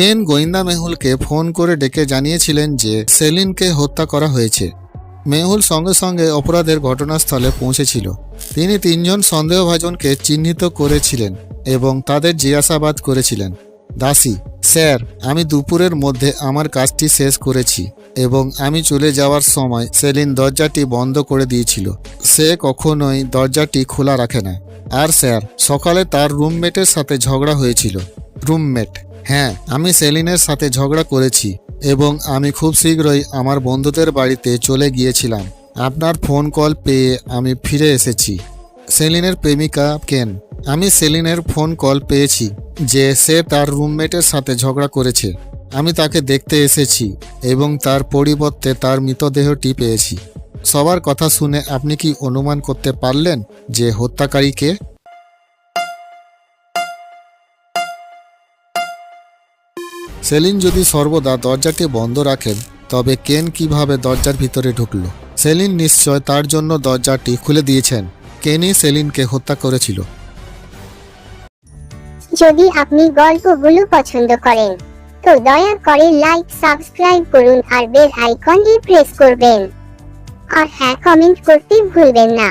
কেন গোয়েন্দা মেহুলকে ফোন করে ডেকে জানিয়েছিলেন যে সেলিনকে হত্যা করা হয়েছে। মেহুল সঙ্গে সঙ্গে অপরাধের ঘটনাস্থলে পৌঁছেছিল। তিনি তিনজন সন্দেহভাজনকে চিহ্নিত করেছিলেন এবং তাদের জিজ্ঞাসাবাদ করেছিলেন, দাসী, স্যার, আমি দুপুরের মধ্যে আমার কাজটি শেষ করেছি এবং আমি চলে যাওয়ার সময় সেলিন দরজাটি বন্ধ করে দিয়েছিল। সে কখনোই দরজাটি খোলা রাখে না। আর স্যার, সকালে তার রুমমেটের সাথে ঝগড়া হয়েছিল। রুমমেট হ্যাঁ আমি সেলিনের সাথে ঝগড়া করেছি এবং আমি খুব শীঘ্রই আমার বন্ধুদের বাড়িতে চলে গিয়েছিলাম। আপনার ফোন কল পেয়ে আমি ফিরে এসেছি। সেলিনের প্রেমিকা কেন? আমি সেলিনের ফোন কল পেয়েছি যে সে তার রুমমেটের সাথে ঝগড়া করেছে। আমি তাকে দেখতে এসেছি এবং তার পরিবর্তে তার মৃতদেহটি পেয়েছি। সবার কথা শুনে আপনি কি অনুমান করতে পারলেন যে হত্যাকারী কে? সেলিন যদি সর্বদা দরজাটি বন্ধ রাখেন, তবে কেন কীভাবে দরজার ভিতরে ঢুকলো? সেলিন নিশ্চয় তার জন্য দরজাটি খুলে দিয়েছেন। কেনই সেলিনকে হত্যা করেছিল? যদি আপনি গল্পগুলো পছন্দ করেন, তো দয়া করে লাইক সাবস্ক্রাইব করুন আর বেল আইকনটি প্রেস করবেন। আর হ্যাঁ কমেন্ট করতে ভুলবেন না।